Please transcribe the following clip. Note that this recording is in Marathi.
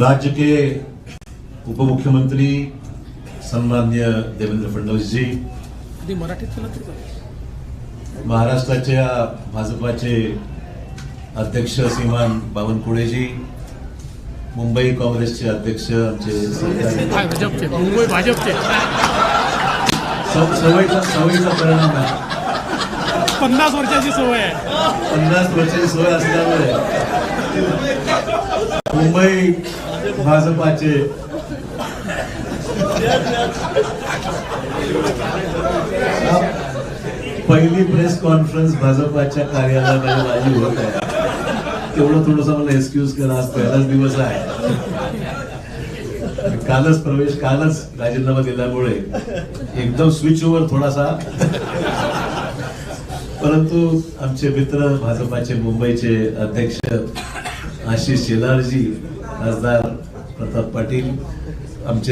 राज्य के उप मुख्यमंत्री सन्मान्य देवेंद्र फडणवीस जी. महाराष्ट्राच्या भाजपाचे अध्यक्ष श्रीमान बावनकुळेजी मुंबई काँग्रेसचे अध्यक्ष आमचे मुंबई भाजपचे. सवयीचा सवयीचा परिणाम आहे. पन्नास वर्षाची सवय आहे. पन्नास वर्षाची सोय असल्यामुळे. मुंबई भाजपाचे. पहिली प्रेस कॉन्फरन्स भाजपाच्या कार्यालयामध्ये माझी होत आहे. तेवढं थोडस मला एक्सक्यूज करा आज पहिलाच दिवस आहे. कालच प्रवेश कालच राजीनामा दिल्यामुळे एकदम स्विच ओव्हर थोडासा. परंतु आमचे मित्र भाजपाचे मुंबईचे अध्यक्ष आशिष शेलारजी खासदार प्रताप पाटील आमचे